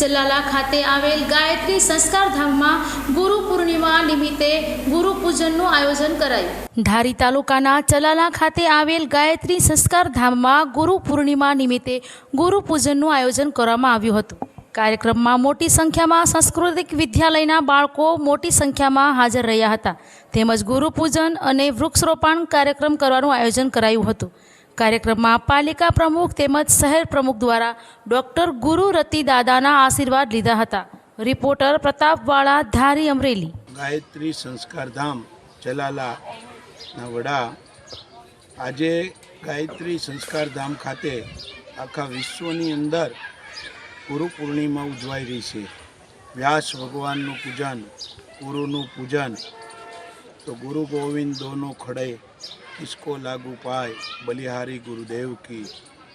ચલાલા ખાતે આવેલ ગાયત્રી સંસ્કાર ધામમાં ગુરુ પૂર્ણિમા નિમિત્તે ગુરુ પૂજનનું આયોજન કરાયું. ધારી તાલુકાના ચલાલા ખાતે આવેલ ગાયત્રી સંસ્કાર ધામમાં ગુરુ પૂર્ણિમા નિમિત્તે ગુરુ પૂજનનું આયોજન કરવામાં આવ્યું હતું. કાર્યક્રમમાં મોટી સંખ્યામાં સાંસ્કૃતિક વિદ્યાલયના બાળકો મોટી સંખ્યામાં હાજર રહ્યા હતા. તેમજ ગુરુ પૂજન અને વૃક્ષરોપણ કાર્યક્રમ કરવાનું આયોજન કરાયું હતું. કાર્યક્રમમાં પાલિકા પ્રમુખ તેમજ શહેર પ્રમુખ દ્વારા ડૉક્ટર ગુરુ રતિ દાદાના આશીર્વાદ લીધા હતા. રિપોર્ટર પ્રતાપવાળા ધારી અમરેલી. ગાયત્રી સંસ્કાર ધામ ચલાલાના વડા. આજે ગાયત્રી સંસ્કાર ધામ ખાતે આખા વિશ્વની અંદર ગુરુ પૂર્ણિમા ઉજવાઈ રહી છે. વ્યાસ ભગવાનનું પૂજન, ગુરુનું પૂજન. તો ગુરુ ગોવિંદ દોનો ખડે કિસકો લાગુ પાય બલિહારી ગુરુદેવ કી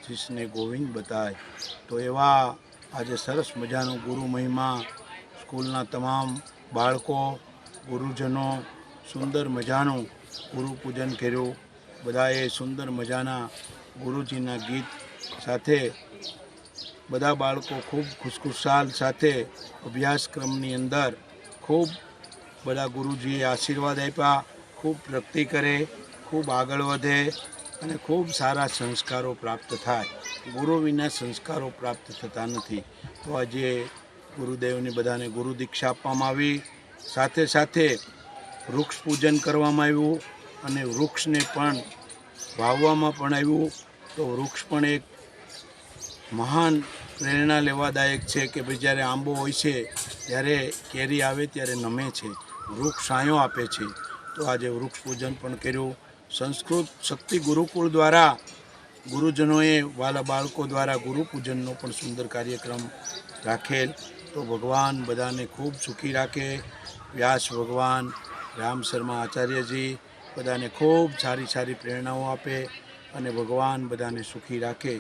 જિસને ગોવિંદ બતાય તો એવા આજે સરસ મજાનું ગુરુ મહિમા સ્કૂલના તમામ બાળકો ગુરુજનો સુંદર મજાનું ગુરુ પૂજન કર્યું બધાએ સુંદર મજાના ગુરુજીના ગીત સાથે બધા બાળકો ખૂબ ખુશખુશાલ સાથે અભ્યાસક્રમની અંદર ખૂબ બધા ગુરુજીએ આશીર્વાદ આપ્યા ખૂબ પ્રગતિ કરે ખૂબ આગળ વધે અને ખૂબ સારા સંસ્કારો પ્રાપ્ત થાય. ગુરુ વિના સંસ્કારો પ્રાપ્ત થતા નથી. તો આજે ગુરુદેવની બધાને ગુરુ દીક્ષા આપવામાં આવી. સાથે સાથે વૃક્ષ પૂજન કરવામાં આવ્યું અને વૃક્ષને પણ વાવવામાં પણ આવ્યું. તો વૃક્ષ પણ એક મહાન પ્રેરણા લેવાદાયક છે કે ભાઈ જ્યારે આંબો હોય છે, ત્યારે કેરી આવે, ત્યારે નમે છે. વૃક્ષ છાંયો આપે છે. તો આજે વૃક્ષ પૂજન પણ કર્યું. સંસ્કૃત શક્તિ ગુરુકુળ દ્વારા ગુરુજનોએ વાલા બાળકો દ્વારા ગુરુપૂજનનો પણ સુંદર કાર્યક્રમ રાખેલ. તો ભગવાન બધાને ખૂબ સુખી રાખે. વ્યાસ ભગવાન રામ શર્મા આચાર્યજી બધાને ખૂબ સારી સારી પ્રેરણાઓ આપે અને ભગવાન બધાને સુખી રાખે.